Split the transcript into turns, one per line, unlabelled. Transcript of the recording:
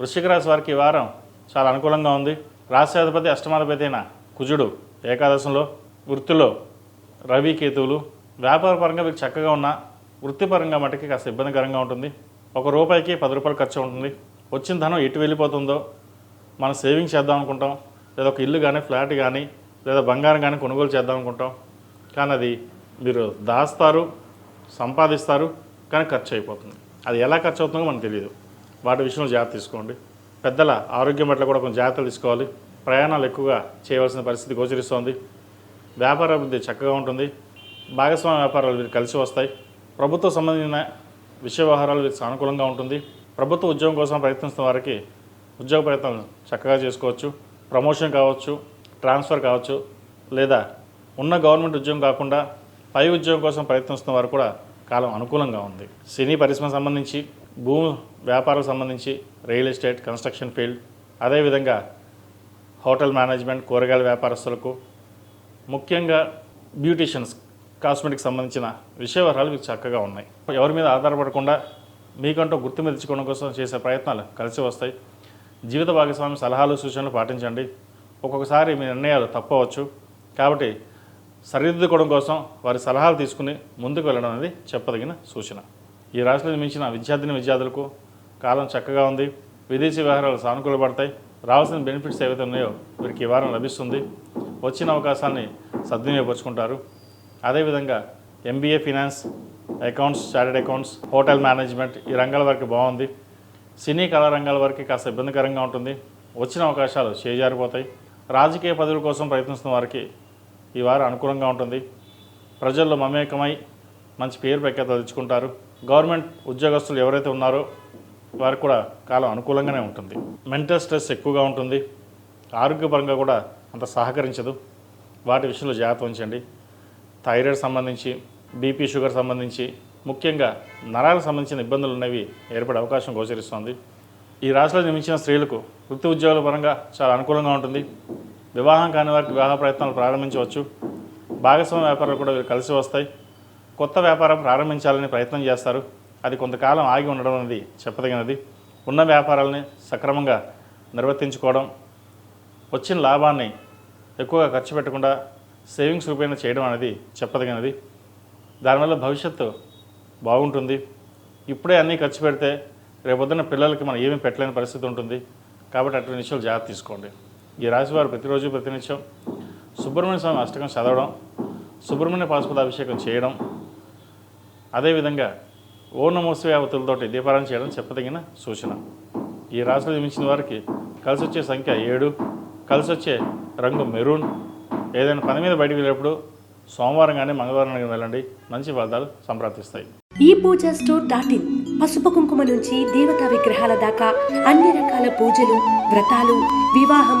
వృశ్చిక రాశి వారికి ఈ వారం చాలా అనుకూలంగా ఉంది. రాష్ట్రాధిపతి అష్టమాధిపతి అయిన కుజుడు ఏకాదశంలో వృత్తిలో రవి కేతువులు వ్యాపారపరంగా మీకు చక్కగా ఉన్న వృత్తిపరంగా మటుకి కాస్త ఇబ్బందికరంగా ఉంటుంది. ఒక రూపాయికి పది రూపాయలు ఖర్చు ఉంటుంది వచ్చిన ధనం ఎటు వెళ్ళిపోతుందో మనం సేవింగ్ చేద్దాం అనుకుంటాం. లేదా ఒక ఇల్లు కానీ ఫ్లాట్ కానీ లేదా బంగారం కానీ కొనుగోలు చేద్దాం అనుకుంటాం. కానీ అది మీరు దాస్తారు సంపాదిస్తారు కానీ ఖర్చు అయిపోతుంది. అది ఎలా ఖర్చు అవుతుందో మనకు తెలియదు. వాటి విషయంలో జాగ్రత్త తీసుకోండి. పెద్దల ఆరోగ్యం పట్ల కూడా కొంచెం జాగ్రత్తలు తీసుకోవాలి. ప్రయాణాలు ఎక్కువగా చేయవలసిన పరిస్థితి గోచరిస్తోంది. వ్యాపార అభివృద్ధి చక్కగా ఉంటుంది. భాగస్వామ్య వ్యాపారాలు వీరికి కలిసి వస్తాయి. ప్రభుత్వ సంబంధించిన విషయ వ్యవహారాలు వీరికి సానుకూలంగా ఉంటుంది. ప్రభుత్వ ఉద్యోగం కోసం ప్రయత్నిస్తున్న వారికి ఉద్యోగ ప్రయత్నాలు చక్కగా చేసుకోవచ్చు. ప్రమోషన్ కావచ్చు ట్రాన్స్ఫర్ కావచ్చు లేదా ఉన్న గవర్నమెంట్ ఉద్యోగం కాకుండా పై ఉద్యోగం కోసం ప్రయత్నిస్తున్న వారు కూడా కాలం అనుకూలంగా ఉంది. సినీ పరిశ్రమ సంబంధించి భూమి వ్యాపారం సంబంధించి రియల్ ఎస్టేట్ కన్స్ట్రక్షన్ ఫీల్డ్ అదేవిధంగా హోటల్ మేనేజ్మెంట్ కూరగాయల వ్యాపారస్తులకు ముఖ్యంగా బ్యూటీషియన్స్ కాస్మెటిక్స్ సంబంధించిన విషయవరాలు మీకు చక్కగా ఉన్నాయి. ఎవరి మీద ఆధారపడకుండా మీకంటూ గుర్తింపు తెచ్చుకోవడం కోసం చేసే ప్రయత్నాలు కలిసి వస్తాయి. జీవిత భాగస్వామి సలహాలు సూచనలు పాటించండి. ఒక్కొక్కసారి మీ నిర్ణయాలు తప్పవచ్చు. కాబట్టి సరిదిద్దుకోవడం కోసం వారి సలహాలు తీసుకుని ముందుకు వెళ్ళడం అనేది చెప్పదగిన సూచన. ఈ రాశిలో మించిన విద్యార్థిని విద్యార్థులకు కాలం చక్కగా ఉంది. విదేశీ వ్యవహారాలు సానుకూలపడతాయి రావాల్సిన బెనిఫిట్స్ ఏవైతే ఉన్నాయో వీరికి ఈ వారం లభిస్తుంది. వచ్చిన అవకాశాన్ని సద్వినియోగపరుచుకుంటారు. అదేవిధంగా MBA finance accounts chartered accounts hotel management ఈ రంగాల వరకు బాగుంది. సినీ కళా రంగాల వరకు కాస్త ఇబ్బందికరంగా ఉంటుంది. వచ్చిన అవకాశాలు చేజారిపోతాయి. రాజకీయ పదవుల కోసం ప్రయత్నిస్తున్న వారికి ఈ వారం అనుకూలంగా ఉంటుంది. ప్రజల్లో మమేకమై మంచి పేరు ప్రఖ్యాత తెచ్చుకుంటారు. గవర్నమెంట్ ఉద్యోగస్తులు ఎవరైతే ఉన్నారో వారికి కూడా కాలం అనుకూలంగానే ఉంటుంది. మెంటల్ స్ట్రెస్ ఎక్కువగా ఉంటుంది. ఆరోగ్యపరంగా కూడా అంత సహకరించదు. వాటి విషయంలో జాగ్రత్త ఉంచండి థైరాయిడ్ సంబంధించి బీపీ షుగర్ సంబంధించి ముఖ్యంగా నరాలకు సంబంధించిన ఇబ్బందులు ఉన్నవి ఏర్పడే అవకాశం గోచరిస్తోంది. ఈ రాశిలో నిర్మించిన స్త్రీలకు వృత్తి ఉద్యోగాల పరంగా చాలా అనుకూలంగా ఉంటుంది. వివాహం కాని వారికి వివాహ ప్రయత్నాలు ప్రారంభించవచ్చు. భాగస్వామ్య వ్యాపారాలు కూడా వీరు కలిసి వస్తాయి. కొత్త వ్యాపారం ప్రారంభించాలని ప్రయత్నం చేస్తారు. అది కొంతకాలం ఆగి ఉండడం అనేది చెప్పదగినది. ఉన్న వ్యాపారాలని సక్రమంగా నిర్వర్తించుకోవడం వచ్చిన లాభాన్ని ఎక్కువగా ఖర్చు పెట్టకుండా సేవింగ్స్ రూపేణ చేయడం అనేది చెప్పదగినది. దానివల్ల భవిష్యత్తు బాగుంటుంది. ఇప్పుడే అన్నీ ఖర్చు పెడితే రేపొద్దున పిల్లలకి మనం ఏమీ పెట్టలేని పరిస్థితి ఉంటుంది. కాబట్టి అటువంటి విషయాలు జాగ్రత్త తీసుకోండి. ఈ రాశి వారు ప్రతిరోజు ప్రతినిత్యం సుబ్రహ్మణ్య స్వామి అష్టకం చదవడం సుబ్రహ్మణ్య పాశుపతాభిషేకం చేయడం అదేవిధంగా ఓర్ణమోత్సవ యావతులతోటి దీపారాయణ చేయడం చెప్పదగిన సూచన. ఈ రాశులు జన్మించిన వారికి కలిసి వచ్చే సంఖ్య ఏడు కలిసి వచ్చే రంగు మెరూన్. ఏదైనా పని మీద బయటకు వెళ్ళినప్పుడు సోమవారం కానీ మంగళవారం కానీ వెళ్ళండి. మంచి ఫలితాలు సంప్రాప్తిస్తాయి.
ఈ పూజ స్టోర్ డాట్ ఇన్ పసుపు కుంకుమ నుంచి దేవతా విగ్రహాల దాకా అన్ని రకాల పూజలు వ్రతాలు వివాహం